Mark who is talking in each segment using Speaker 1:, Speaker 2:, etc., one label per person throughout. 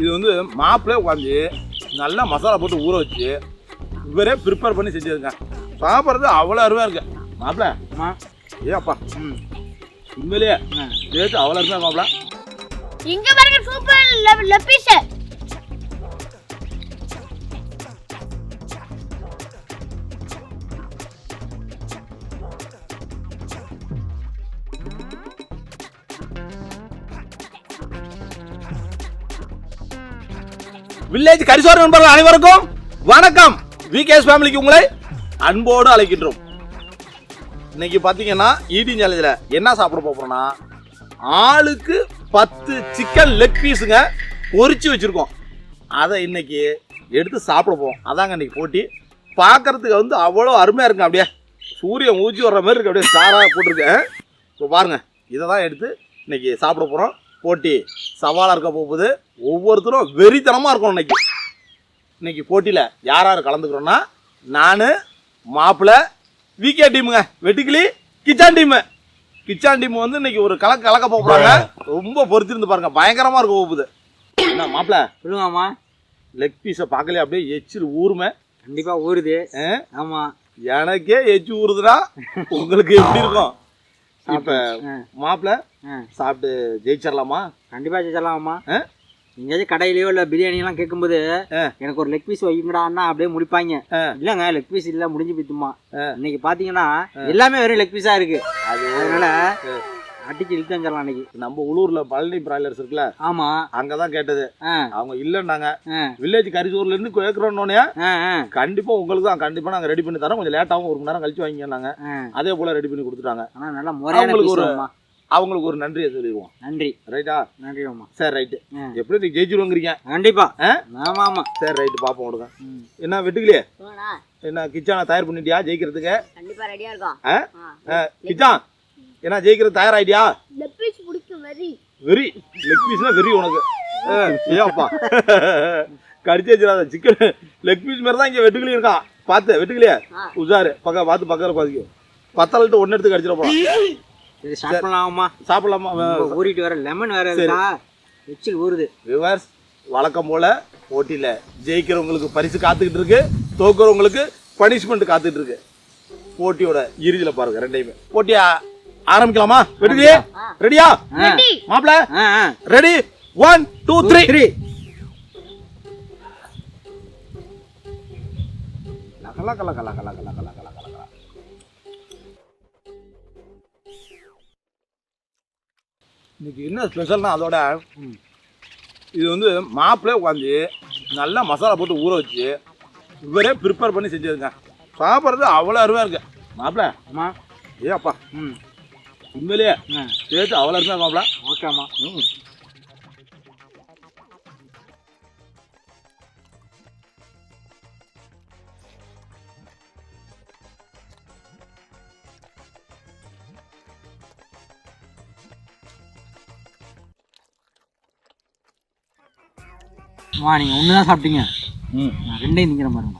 Speaker 1: இது வந்து மாப்பிள்ளை உட்காந்து நல்லா மசாலா போட்டு ஊற வச்சு இவரே ப்ரிப்பேர் பண்ணி செஞ்சிருங்க சாப்பிட்றது அவ்வளோ அருமையாக இருக்கு. மாப்பிள்ள
Speaker 2: அம்மா
Speaker 1: ஏ அப்பா ம். உண்மையிலேயே டேஸ்ட் அவ்வளோ அருமையாக மாப்பிள்ள.
Speaker 3: இங்க பாருங்க சூப்பர் லெப்பீஸ்
Speaker 1: வில்லேஜ் கரிசோர் நண்பர்கள் அனைவருக்கும் வணக்கம். விகேஎஸ் ஃபேமிலிக்கு உங்களை அன்போடு அழைக்கின்றோம். இன்னைக்கு பார்த்தீங்கன்னா ஈட்டிங் சேலஞ்சில் என்ன சாப்பிட போகிறோம்னா ஆளுக்கு பத்து சிக்கன் லெக் பீஸுங்க பொறிச்சு வச்சுருக்கோம். அதை இன்னைக்கு எடுத்து சாப்பிட போவோம் அதாங்க இன்னைக்கு போட்டி. பார்க்கறதுக்கு வந்து அவ்வளோ அருமையாக இருக்குங்க அப்படியே. சூரியன் ஊச்சி வர்ற மாதிரி இருக்கு அப்படியே. ஸ்டாராக போட்டிருக்கேன் இப்போ பாருங்கள் இதை தான் எடுத்து இன்னைக்கு சாப்பிட போகிறோம் போட்டி சவாலாக இருக்க போகுது ஒவ்வொருத்தரும் வெறித்தனமாக இருக்கும் இன்னைக்கு. இன்னைக்கு போட்டியில் யார் யார் கலந்துக்கிறோன்னா நான் மாப்பிள்ளை விகே டீமுங்க வெட்டுக்கிளி கிச்சான் டீமு கிச்சான் டீம் வந்து இன்னைக்கு ஒரு கலக்க கலக்க போகிறாங்க. ரொம்ப பொறுத்திருந்து பாருங்க. பயங்கரமாக இருக்க போகுது. என்ன மாப்பிள்ளை
Speaker 2: சொல்லுவாம்மா
Speaker 1: லெக் பீஸை பார்க்கல அப்படியே எச்சில் ஊருமே
Speaker 2: கண்டிப்பா ஊறுது.
Speaker 1: ஆ?
Speaker 2: ஆமா.
Speaker 1: எனக்கே எச்சி ஊறுதுன்னா உங்களுக்கு எப்படி இருக்கும்? இப்போ மாப்பிள்ளை. சாப்பிட்டு ஜெயிச்சிடலாமா
Speaker 2: கண்டிப்பா செஞ்சலாம்மா
Speaker 1: ஆ?
Speaker 2: எங்கேயாச்சும் கடையிலயோ இல்ல பிரியாணி எல்லாம் கேட்கும்போது. எனக்கு ஒரு லெக் பீஸ் வைங்கடான்னா அப்படியே முடிப்பாங்க. இல்லங்க லெக் பீஸ் இல்ல முடிஞ்சு போய்த்துமா
Speaker 1: ஆ.
Speaker 2: இன்னைக்கு பாத்தீங்கன்னா எல்லாமே வெறும் லெக் பீஸா இருக்கு. அதனால அடிச்சு இழுத்து வந்துடலாம் அன்னைக்கு
Speaker 1: நம்ம உள்ளூர்ல பழனி பிராய்லர்ஸ் இருக்குல்ல
Speaker 2: ஆமா.
Speaker 1: அங்கதான் கேட்டது. அவங்க இல்லைன்னாங்க. வில்லேஜ் கரிசூர்ல இருந்து கேட்கறோன்னே கண்டிப்பா உங்களுக்கு தான் கண்டிப்பா நாங்க ரெடி பண்ணி தரோம். கொஞ்சம் லேட்டாகவும் ஒரு மணி நேரம் கழிச்சு வாங்கினாங்க
Speaker 2: ஆ.
Speaker 1: அதே போல ரெடி பண்ணி கொடுத்துட்டாங்க.
Speaker 2: ஆனா நல்லா பீஸ்
Speaker 1: ஒரு- அவங்களுக்கு ஒரு நன்றியை சொல்லிடுவோம்.
Speaker 2: நன்றி.
Speaker 1: ரைட்டா
Speaker 2: நன்றி அம்மா
Speaker 1: சரி ரைட்டு. எப்படி ஜெயிச்சிருவோங்கிறீங்க?
Speaker 2: கண்டிப்பா.
Speaker 1: ஆ?
Speaker 2: ஆமா ஆமா
Speaker 1: சரி ரைட்டு பாப்போம் விடுங்க. என்ன வெட்டுக்கலையே? என்ன கிச்சான தயார் பண்ணிட்டியா ஜெயிக்கிறதுக்கு?
Speaker 3: கண்டிப்பா ரெடியா இருக்கோம்.
Speaker 1: ஆ? ஆ, கிச்சான் என்ன ஜெயிக்கிறது தயாராயிட்டியா?
Speaker 3: லெப்பீஸ் பிடிக்கும் வெரி
Speaker 1: வெறி. லெக் பீஸ்னா வெறி உனக்கு. ஆ, ஏப்பா. கடிச்சு வச்சிடாத சிக்கன் லெக் பீஸ் மாதிரி தான் இங்க வெட்டுக்கிளி இருக்கான் பார்த்து வெட்டுக்கிளியே. உஷாரு. பக்கம் பார்த்து பக்கம் பாதிக்கும் பத்தாள்கிட்ட ஒன்று எடுத்து கடிச்சிட போறான்.
Speaker 2: சரி ஸ்டார்ட்
Speaker 1: சாப்பிடலாமா?
Speaker 2: ஊறிட்டு வர லெமன் வேற இருக்கா? எச்சில் ஊறுது.
Speaker 1: விவர்ஸ் வழக்கம் போல போட்டியில் ஜெயிக்கிறவங்களுக்கு பரிசு காத்துக்கிட்டு இருக்கு. தோக்குறவங்களுக்கு பனிஷ்மெண்ட் காத்துக்கிட்டு இருக்கு. போட்டியோட இறுதியில் பாருங்க ரெண்டையுமே. போட்டியா? ஆரம்பிக்கலாமா? ரெடி ரெடியா மாப்பிள ready one two three
Speaker 2: three
Speaker 1: கலா கலா கலா கலா கலா கலா இன்னைக்கு என்ன ஸ்பெஷல்னா அதோட இது வந்து மாப்பிள்ளை உட்காந்து நல்லா மசாலா போட்டு ஊற வச்சு இவரே ப்ரிப்பேர் பண்ணி செஞ்சதுங்க சாப்பிட்றது அவ்வளோ அருமையாக இருக்கு. மாப்பிள்ள
Speaker 2: அம்மா
Speaker 1: ஏ அப்பா
Speaker 2: ம்.
Speaker 1: உண்மையிலேயே டேஸ்ட் அவ்வளோ அருமையாக மாப்பிள்ள
Speaker 2: ஓகே அம்மா.
Speaker 1: ம்.
Speaker 2: அம்மா நீங்கள் ஒன்று தான் சாப்பிட்டீங்க.
Speaker 1: ம்.
Speaker 2: நான் ரெண்டையும் திங்கிற பாருங்க.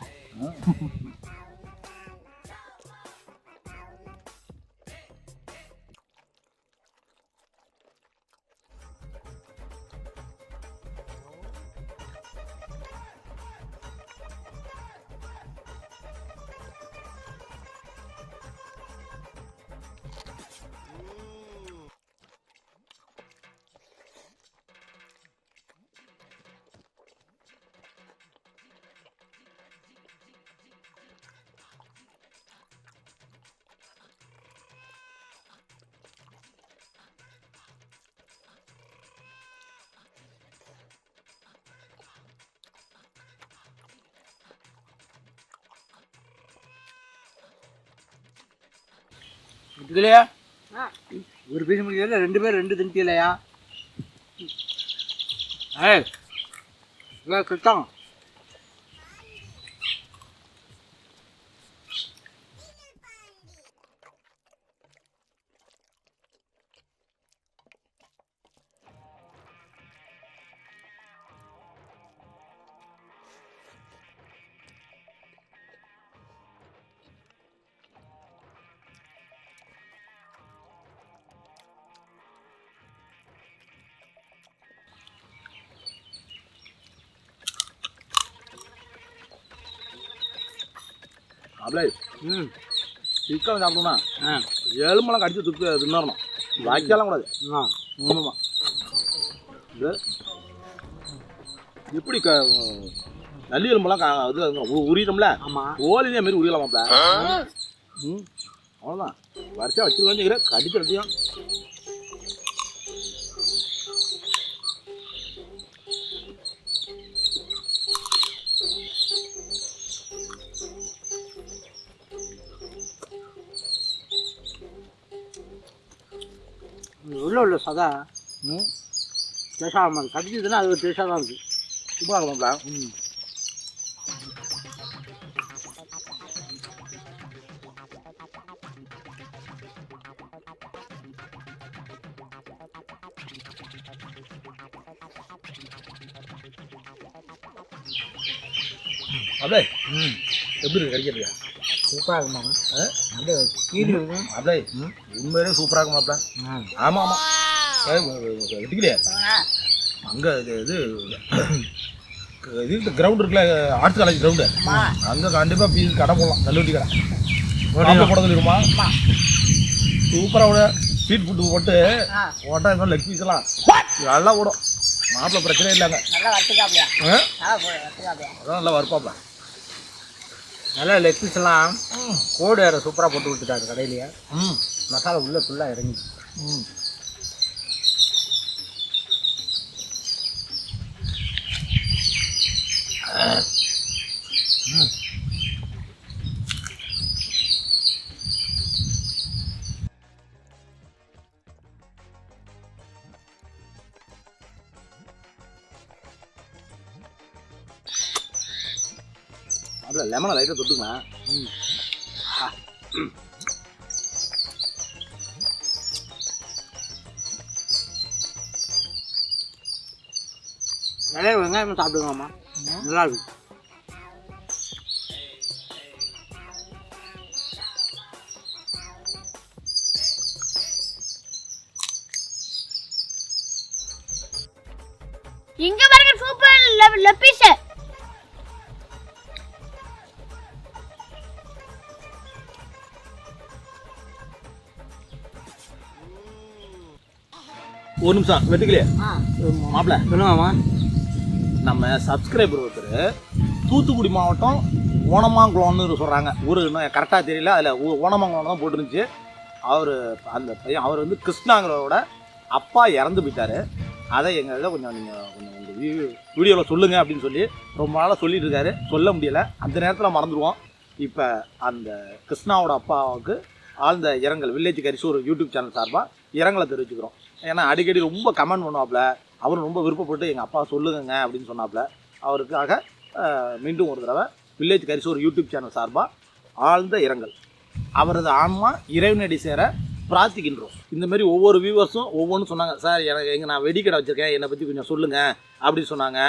Speaker 2: இல்லையா ஒரு பீஸ் முடிக்கிறதுல ரெண்டு பேர் ரெண்டு தின்ட்டு இல்லையா ஏய்
Speaker 1: அப்படியே
Speaker 2: ம்.
Speaker 1: சிக்கன் சாப்பிட்டோம்னா
Speaker 2: ஆ.
Speaker 1: எலும்பெல்லாம் கடிச்சு துப்பு தின்னறணும். வாய்க்காலாம் கூடாது.
Speaker 2: ஆ.
Speaker 1: ஆமாம்மா இது எப்படி க நல்லி எலும்பெல்லாம் இது உ- உரியிட்டோம்ல
Speaker 2: ஆமாம்
Speaker 1: ஓலினே மாரி உரியலாமாப்ல ம். அவ்வளோதான் வரிசையாக வச்சுருவாங்கிற கடிச்சு அடியும்
Speaker 2: சதா
Speaker 1: ம்
Speaker 2: டேஸ்டாக ஆகும் கடிச்சதுன்னா அது ஒரு டேஸ்டாக தான் இருக்குது
Speaker 1: சூப்பராக இருக்கும்ல
Speaker 2: ம்
Speaker 1: அப்படியே
Speaker 2: ம்
Speaker 1: எப்படி இருக்கு கடிக்கிறது
Speaker 2: சூப்பராக இருக்குமாங்க
Speaker 1: ஆ?
Speaker 2: அப்படியே கீழே இருக்கும்
Speaker 1: அப்படியே உண்மையிலே சூப்பராக இருக்குமாப்ல ஆமாம் ஆமாம் வெட்டிக்கலையே அங்கே இது இது இது கிரவுண்ட் இருக்குல்ல ஆர்ட்ஸ் காலேஜ் கிரவுண்டு அங்கே கண்டிப்பாக பீஸ் கடை போடலாம் கல்லூரி கடை. போட சொல்லிடுமா? சூப்பராக ஸ்ட்ரீட் ஃபுட்டு போட்டு போட்டால் இந்த லெக் பீஸ்லாம் நல்லா ஓடும். மாப்பிள்ளை பிரச்சனை இல்லைங்க. அதான் நல்லா வறுப்பாப்ல
Speaker 2: நல்லா லெக் பீஸ் எல்லாம். கோடு வேறு சூப்பராக போட்டு கொடுத்துட்டாரு கடையிலேயே.
Speaker 1: ம்.
Speaker 2: மசாலா உள்ளே ஃபுல்லாக இறங்கி
Speaker 1: ம். அதில் லெமனை லைட்டாக தொட்டுங்க
Speaker 2: நிறைய வெங்காயம் சாப்பிடுங்கம்மா. நல்லா இருக்கு
Speaker 3: இங்க பாருங்க சூப்பர் லெப்பீஸ்
Speaker 1: ஒரு நிமிஷம் வெட்டுக்கலையே மாப்பிள்ள
Speaker 2: சொல்லுங்கம்மா
Speaker 1: நம்ம சப்ஸ்கிரைபர் ஒருத்தர் தூத்துக்குடி மாவட்டம் ஓனமாங்குளம்னு சொல்கிறாங்க ஊர் இன்னும் கரெக்டாக தெரியல. அதில் ஓனமாங்குளம் தான் போட்டுருந்துச்சு. அவர் அந்த பையன் அவர் வந்து கிருஷ்ணாங்கிறவரோட அப்பா இறந்து போயிட்டார். அதை எங்கள் இதில் கொஞ்சம் நீங்கள் கொஞ்சம் இந்த வீடியோவில் சொல்லுங்கள் அப்படின்னு சொல்லி ரொம்ப நாளாக சொல்லிட்டு இருக்காரு. சொல்ல முடியலை. அந்த நேரத்தில் மறந்துடுவோம் இப்போ அந்த கிருஷ்ணாவோட அப்பாவுக்கு ஆழ்ந்த இரங்கல். வில்லேஜ் கரிசூர் யூடியூப் சேனல் சார்பாக இரங்கலை தெரிவிச்சுக்கிறோம். ஏன்னா அடிக்கடி ரொம்ப கமெண்ட் பண்ணுவாப்புல அவரும் ரொம்ப விருப்பப்பட்டு எங்கள் அப்பா சொல்லுங்கங்க அப்படின்னு சொன்னாப்புல அவருக்காக மீண்டும் ஒரு தடவை வில்லேஜ் கரிசூர் யூடியூப் சேனல் சார்பாக ஆழ்ந்த இரங்கல். அவரது ஆன்மா இறைவனடி சேர பிரார்த்திக்கின்றோம். இந்த மாதிரி ஒவ்வொரு வியூவர்ஸும் ஒவ்வொன்றும் சொன்னாங்க சார் எனக்கு எங்கள் நான் வெடிக்கடை வச்சுருக்கேன் என்னை பற்றி கொஞ்சம் சொல்லுங்கள் அப்படின்னு சொன்னாங்க.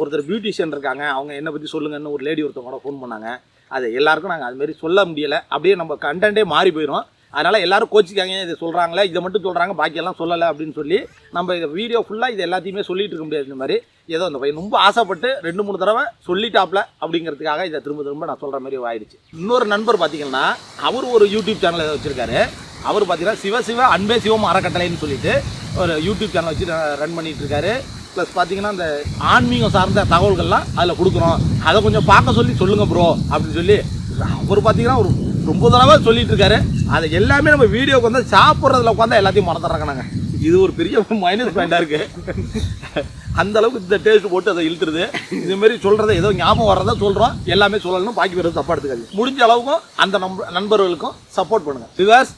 Speaker 1: ஒருத்தர் பியூட்டிஷியன் இருக்காங்க அவங்க என்னை பற்றி சொல்லுங்கன்னு ஒரு லேடி ஒருத்தவங்க கூட ஃபோன் பண்ணாங்க. அது எல்லாருக்கும் நாங்கள் அதுமாரி சொல்ல முடியலை. அப்படியே நம்ம கண்டென்ட்டே மாறி போயிடும் அதனால் எல்லோரும் கோச்சிக்காங்க இதை சொல்கிறாங்களே இதை மட்டும் சொல்கிறாங்க பாக்கியெல்லாம் சொல்லலை அப்படின்னு சொல்லி நம்ம இதை வீடியோ ஃபுல்லாக இது எல்லாத்தையுமே சொல்லிட்டு இருக்க முடியாது இந்த மாதிரி. ஏதோ அந்த பையன் ரொம்ப ஆசைப்பட்டு ரெண்டு மூணு தடவை சொல்லிட்டாப்ல அப்படிங்கிறதுக்காக இதை திரும்ப திரும்ப நான் சொல்கிற மாதிரி ஆயிடுச்சு. இன்னொரு நண்பர் பார்த்தீங்கன்னா அவர் ஒரு யூடியூப் சேனல் வச்சுருக்காரு. அவர் பார்த்தீங்கன்னா சிவ சிவ அன்பே சிவம் அறக்கட்டளைன்னு சொல்லிட்டு ஒரு யூடியூப் சேனல் வச்சு ரன் பண்ணிகிட்டு இருக்காரு. ப்ளஸ் பார்த்தீங்கன்னா இந்த ஆன்மீகம் சார்ந்த தகவல்கள்லாம் அதில் கொடுக்குறோம். அதை கொஞ்சம் பார்க்க சொல்லி சொல்லுங்கள் ப்ரோ அப்படின்னு சொல்லி அவர் பார்த்தீங்கன்னா ஒரு ரொம்ப தடவை சொல்லிட்டு இருக்காரு. அதை எல்லாமே நம்ம வீடியோக்கு வந்து சாப்பிட்றதுல உட்காந்து எல்லாத்தையும் மறந்துடுறாங்க இது ஒரு பெரிய மைனஸ் பாயிண்டாக இருக்குது அந்த அளவுக்கு இந்த டேஸ்ட் போட்டு அதை இழுத்துருது. இது மாதிரி ஏதோ ஞாபகம் வர்றதை சொல்கிறோம் எல்லாமே சொல்லணும் பாக்கி பேர் தப்பா எடுத்துக்காது முடிஞ்ச அளவுக்கும் அந்த நம்ப நண்பர்களுக்கும் சப்போர்ட் பண்ணுங்கள் பிகாஸ்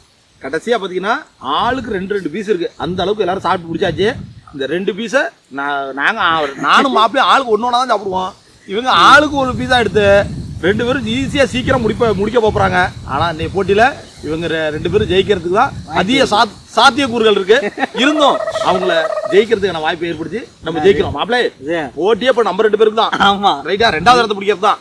Speaker 1: கடைசியாக பார்த்தீங்கன்னா ஆளுக்கு ரெண்டு ரெண்டு பீஸ் இருக்குது அந்த அளவுக்கு எல்லாரும் சாப்பிட்டு பிடிச்சாச்சு இந்த ரெண்டு பீஸை நான் நாங்கள் நானும் மாப்பிளையும் ஆளுக்கு ஒன்று ஒன்றா தான் சாப்பிடுவோம். இவங்க ஆளுக்கு ஒரு பீஸாக எடுத்து ரெண்டு பேரும் ஈஸியாக சீக்கிரம் முடிப்ப முடிக்க போகிறாங்க ஆனால் இன்னைக்கு போட்டியில் இவங்க ரெண்டு பேரும் ஜெயிக்கிறதுக்கு தான் அதிக சாத் சாத்தியக்கூறுகள் இருக்கு. இருந்தும் அவங்கள ஜெயிக்கிறதுக்கான வாய்ப்பை ஏற்படுத்தி நம்ம ஜெயிக்கிறோம். மாப்பிளே
Speaker 2: இது.
Speaker 1: போட்டியே இப்போ நம்ம ரெண்டு பேருக்கு தான்.
Speaker 2: ஆமாம்
Speaker 1: ரைட்டா ரெண்டாவது இடத்த பிடிக்கிறது தான்.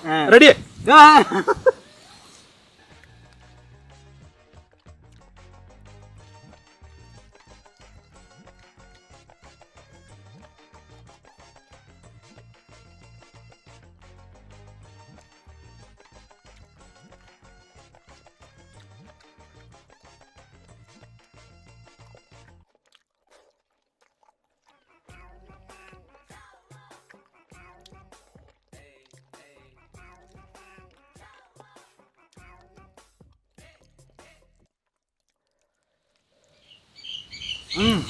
Speaker 2: ஆ.
Speaker 1: ரெடி
Speaker 2: ம்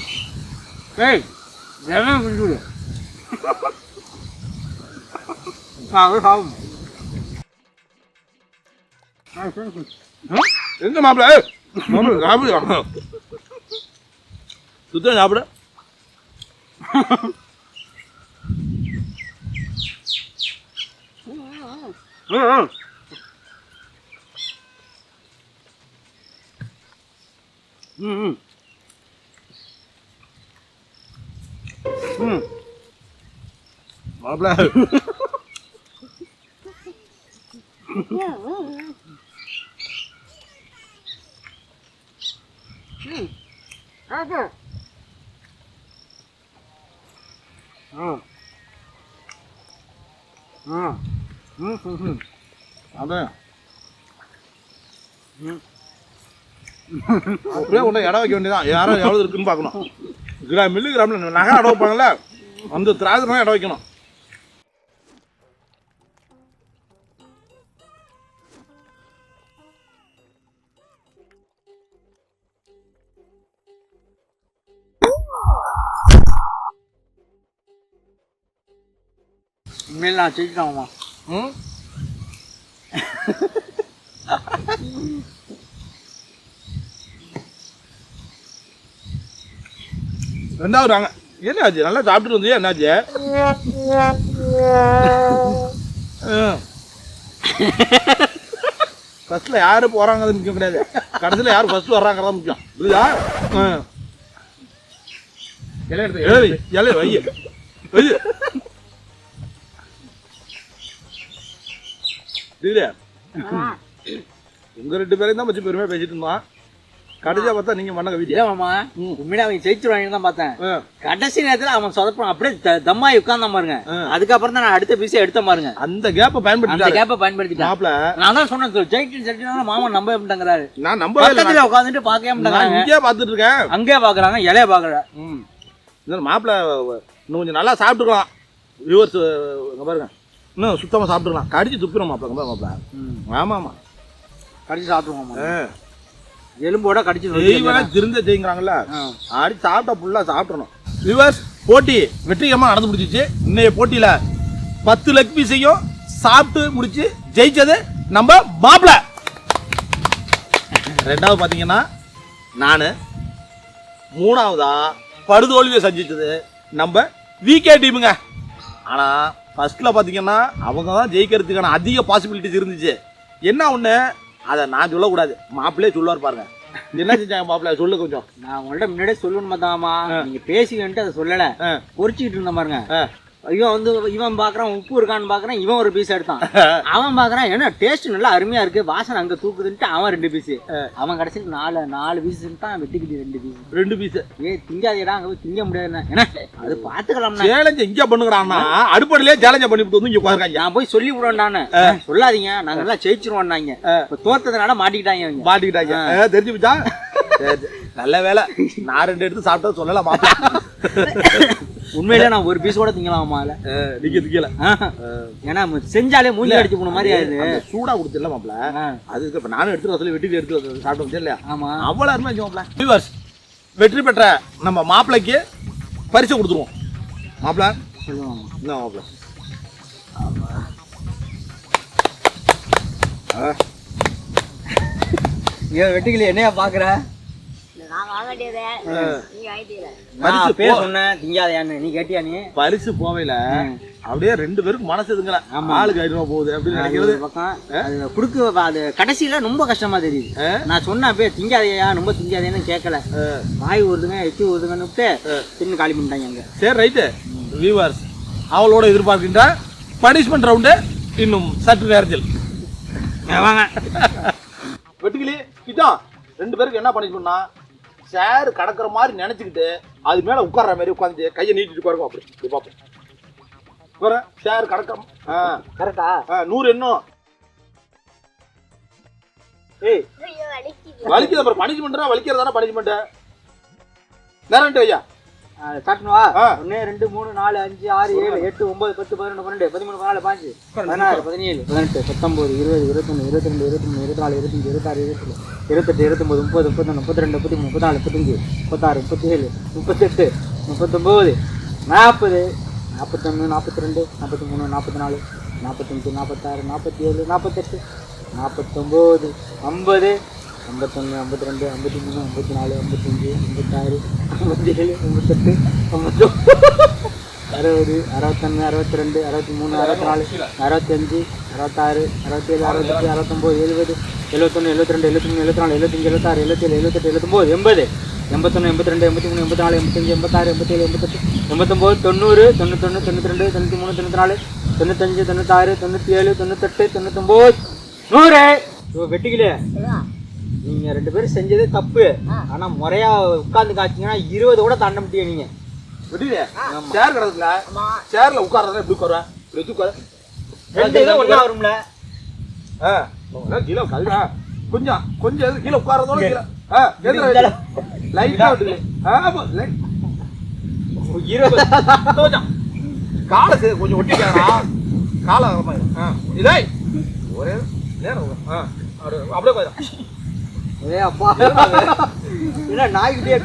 Speaker 2: ஏய் எல்லாம் குடிச்சுடு அது சாப்பிடும் ஆ சரி சரி
Speaker 1: எங்க மாப்பிள மாப்பிள சாப்பிடு சுத்தம் சாப்பிடு
Speaker 2: ம், ம். ம் ம் ம்
Speaker 1: மாப்பிள
Speaker 2: ம் ம் ம் ம் ம்.
Speaker 1: அதான்
Speaker 2: ம்.
Speaker 1: அப்படியே கொண்டு இடம் வைக்க வேண்டியதான் யாரும் எவ்வளவு இருக்குன்னு பார்க்கணும். கிரா மில்லி கிராமில் நகை இடம் வைப்பாங்கல்ல அந்த திராட்சை இடம் வைக்கணும்.
Speaker 2: உண்மையில் நான் செஞ்சுட்டாங்கம்மா
Speaker 1: ம்? ரெண்டாவது நாங்க என்ன ஆச்சு நல்லா சாப்பிட்டுட்டு வந்தியா? என்னாச்சு? ஃபர்ஸ்ட்ல யாரு போறாங்கிறது முக்கியம் கிடையாது. கடைசியில் யார் ஃபர்ஸ்ட் வர்றாங்கிறதா முக்கியம். புரியுதா? ஆ. இலை வை, வை. வை இல்லையா உங்க ரெண்டு பேரையும் தான் பற்றி பெருமையா பேசிட்டு இருந்தான் கடைசியா பார்த்தா நீங்க மண்ண கவிதை
Speaker 2: இல்லை மாமா உண்மையிலே அவங்க ஜெயிச்சிருவாங்கன்னு தான் பார்த்தேன். கடைசி நேரத்தில் அவன் சொதப்பான் அப்படியே தம்மாய் உட்கார்ந்தான் பாருங்க. அதுக்கப்புறம் தான் நான் அடுத்த பீஸை எடுத்த பாருங்க.
Speaker 1: அந்த கேப்பை
Speaker 2: அந்த
Speaker 1: பயன்படுத்தி
Speaker 2: கேப்பை பயன்படுத்திட்டேன்
Speaker 1: மாப்பிள
Speaker 2: நான் தான் சொன்னேன் ஜெயிச்சு ஜெயிச்சு மாமா நம்ப மாட்டேங்கிறாரு.
Speaker 1: நான் இல்லை
Speaker 2: பக்கத்துல உட்காந்துட்டு பார்க்கவே மாட்டேங்கிறாங்க.
Speaker 1: இங்கேயே பார்த்துட்டு இருக்கேன்
Speaker 2: அங்கேயே பாக்குறாங்க இலைய பாக்குற
Speaker 1: ம். இந்த மாப்பிள இன்னும் கொஞ்சம் நல்லா சாப்பிட்டுக்கலாம். வியூவர்ஸ் இங்க பாருங்க. இன்னும் சுத்தமா சாப்பிட்டுக்கலாம். கடிச்சு துப்பிடும் மாப்பிள ரொம்ப மாப்பிள ஆமா ஆமா
Speaker 2: கடிச்சு சாப்பிடுவோம். எலும்போட கடிச்சு
Speaker 1: திருந்த செய்யுங்கிறாங்கல்ல ஆடி சாப்பிட்டா ஃபுல்லாக சாப்பிடணும். விவர்ஸ் போட்டி வெற்றிகரமாக நடந்து முடிச்சிச்சு இன்னைய போட்டியில் பத்து லெக் பீஸையும் சாப்பிட்டு முடிச்சு ஜெயிச்சது நம்ம மாப்பிள. ரெண்டாவது பார்த்தீங்கன்னா நான் மூணாவதா படுதோல்வியை சந்திச்சது நம்ம விகே டீமுங்க ஆனால் ஃபர்ஸ்ட்டில் பார்த்தீங்கன்னா அவங்க தான் ஜெயிக்கிறதுக்கான அதிக பாசிபிலிட்டிஸ் இருந்துச்சு. என்ன ஒன்று அதை நான் சொல்லக்கூடாது. மாப்பிள்ளையே சொல்லுவார் பாருங்க. என்ன செஞ்சாங்க மாப்பிள்ளை? சொல்லு கொஞ்சம்.
Speaker 2: நான் உங்கள்ட்ட முன்னாடியே சொல்லணும் பார்த்தாமா நீங்க பேசிக்கிட்டு அதை சொல்லல. பொறிச்சிக்கிட்டு இருந்த பாருங்க. இவன் வந்து இவன் பாக்குறான் உப்பு இருக்கான்னு பாக்குறான் இவன் ஒரு பீஸ் எடுத்தான். அவன் பாக்குறான் என்ன டேஸ்ட் நல்லா அருமையா இருக்கு வாசனை அங்க தூக்குதுன்ட்டு அவன் ரெண்டு பீஸ் அவன் கடைசிக்கு நாலு நாலு பீஸ் தான் வெட்டிக்கிட்டு ரெண்டு பீஸ்
Speaker 1: ரெண்டு பீஸ்
Speaker 2: ஏ திங்காதேடா அங்க போய் திங்க முடியாது என்ன? அது பாத்துக்கலாம்னா
Speaker 1: சேலஞ்ச இங்க பண்ணுங்கறான்னா அடுப்படிலே சேலஞ்ச பண்ணிவிட்டு வந்து இங்க உட்காருக்காங்க
Speaker 2: நான் போய் சொல்லி விடுவேன் நானு. சொல்லாதீங்க. நாங்க எல்லாம் ஜெயிச்சிருவோம் நாங்க இப்ப தோத்ததுனால மாட்டிக்கிட்டாங்க அவங்க
Speaker 1: மாட்டிக்கிட்டாங்க. தெரிஞ்சு போச்சா. நல்ல வேலை. நான் ரெண்டு எடுத்து சாப்பிட்டா சொல்லல மாப்பிள்ள
Speaker 2: உண்மையில நான் ஒரு பீஸ் கூட திங்கலாமா அதுல?
Speaker 1: நிக்க திக்கல.
Speaker 2: ஏன்னா செஞ்சாலே மூஞ்சி அடிச்சு போன மாதிரி
Speaker 1: அந்த சூடா கொடுத்துல மாப்பிள்ள
Speaker 2: ஆ.
Speaker 1: அதுக்கு இப்ப நானும் எடுத்து வர சொல்லி வெட்டி எடுத்து வந்து சாப்பிட்டு வந்தேன் இல்லையா?
Speaker 2: ஆமா.
Speaker 1: அவ்வளவு அருமையா மாப்பிள்ள வியூவர்ஸ் வெற்றி பெற்ற நம்ம மாப்பிள்ளைக்கு பரிசு கொடுத்துருவோம். மாப்பிள்ள
Speaker 2: சொல்லுவாங்க.
Speaker 1: என்ன மாப்பிள்ள
Speaker 2: ஏன் வெட்டிக்கிளி என்னையா பாக்குற?
Speaker 1: பரிசு
Speaker 2: பேர்
Speaker 1: போ-
Speaker 2: சொன்னேன் திங்காதையான்னு நீ கேட்டியா நீ?
Speaker 1: பரிசு போவையில அப்படியே ரெண்டு பேருக்கு மனசு இதுங்கள ஆளுக்கு ஐநூறு ரூபா போகுது அப்படின்னு நினைக்கிறது.
Speaker 2: பக்கம் அது குடுக்க அது கடைசியில ரொம்ப கஷ்டமா தெரியுது. நான் சொன்னேன் போய் திங்காதையா ரொம்ப திங்காதையான்னு கேட்கல வாய் ஊறுதுங்க எச்சி ஊறுதுங்கன்னு தின்னு காலி பண்ணிட்டாங்க அங்க
Speaker 1: சரி ரைட்டு. வியூவர்ஸ் அவளோட எதிர்பார்க்கின்ற பனிஷ்மெண்ட் ரவுண்டு இன்னும் சற்று நேரத்தில்.
Speaker 2: வாங்க.
Speaker 1: வெட்டுக்கிளி கிட்டா. ரெண்டு பேருக்கு என்ன பனிஷ்மெண்ட்னா சேர் கடக்கிற மாதிரி நினைச்சுக்கிட்டு அது மேல உட்கார்ற மாதிரி உட்காந்து கையை நீட்டிட்டு உட்காருங்க அப்படி இப்படி பார்ப்போம். உட்கார சேர் கடக்கிற ஆ
Speaker 2: கரெக்டா?
Speaker 1: ஆ, நூறு எண்ணும். ஏய்
Speaker 3: வலிக்குது.
Speaker 1: அப்புறம் பனிஷ்மெண்ட்னா வலிக்கிறதானே பனிஷ்மெண்ட் நேரண்டு ஐயா.
Speaker 2: காட்டணுவா. ஒன்று ரெண்டு மூணு நாலு அஞ்சு ஆறு ஏழு எட்டு ஒன்பது பத்து பதினொன்று பன்னெண்டு பதிமூணு பதினாலு பாஞ்சு. பதினாறு பதினேழு பதினெட்டு பத்தொம்பது இருபது இருபத்தொன்று இருபத்தி ரெண்டு இருபத்தி மூணு இருபத்தி நாலு இருபத்தஞ்சு இருபத்தாறு இருபத்தி இருபத்தெட்டு இருபத்தொம்பது முப்பது முப்பத்தொன்று முப்பத்தி ரெண்டு முப்பத்தி மூணு முப்பத்தாலு முப்பத்தஞ்சு முப்பத்தாறு முப்பத்தேழு முப்பத்தெட்டு முப்பத்தொம்போது நாற்பது நாற்பத்தொன்று நாற்பத்தி ரெண்டு நாற்பத்தி மூணு நாற்பத்தி நாலு நாற்பத்தஞ்சு நாற்பத்தாறு நாற்பத்தி ஏழு நாற்பத்தெட்டு நாற்பத்தொம்போது ஐம்பது ஐம்பத்தொன்று ஐம்பத்தி ரெண்டு ஐம்பத்தி மூணு ஐம்பத்தி நாலு ஐம்பத்தஞ்சு ஐம்பத்தாறு ஐம்பத்தி ஏழு ஐம்பத்தெட்டு ஐம்பத்தொம்பது அறுபது அறுபத்தொன்று அறுபத்தி ரெண்டு அறுபத்தி மூணு அறுபத்தி நாலு அறுபத்தஞ்சு அறுபத்தாறு அறுபத்தேழு அறுபத்தெட்டு அறுபத்தொம்போது எழுபது எழுபத்தொன்று எழுபத்தி ரெண்டு எழுபத்தி மூணு எழுபத்தி நாலு எழுபத்தஞ்சு எழுபத்தாறு எழுபத்தேழு எழுபத்தெட்டு எழுபத்தொம்போது எண்பது. எண்பத்தொன்று எண்பத்தி ரெண்டு எண்பத்தி மூணு எண்பத்தி நாலு எண்பத்தஞ்சு எண்பத்தாறு எண்பத்தேழு எண்பத்தெட்டு எண்பத்தொம்போது தொண்ணூறு தொண்ணூத்தொன்று தொண்ணூற்றி ரெண்டு தொண்ணூற்றி மூணு தொண்ணூற்றி நாலு தொண்ணூத்தஞ்சு தொண்ணூத்தாறு தொண்ணூற்றி ஏழு தொண்ணூத்தெட்டு தொண்ணூத்தொம்போது. நூறு! இவ வெட்டிக்கலையே நீங்க ரெண்டு பேரும் செஞ்சதே தப்பு. ஆனா முறையா உட்கார்ந்து காய்ச்சிங்கன்னா இருபது கூட தாண்ட முடியும் நீங்க.
Speaker 1: வெட்டிலே சேர் கிடக்குல சேர்ல உட்கார்றதா எப்படி உட்காருவேன் இப்படி உட்காரு
Speaker 2: ரெண்டு இதை ஒண்ணா வரும்ல.
Speaker 1: ஆ. கீழே கல்றா கொஞ்சம் கொஞ்சம் கீழே உட்கார்றதோட கீழே. ஆ எதிர லைட்டா விட்டுல ஆ
Speaker 2: இருபது.
Speaker 1: கொஞ்சம் காலை கொஞ்சம் ஒட்டிக்காரா காலை ஆ இதே. ஒரே நேரம். உட்காரு. ஆ அப்படியே போயிடும்
Speaker 2: ஏ அப்பா. என்ன நாய்கிட்டே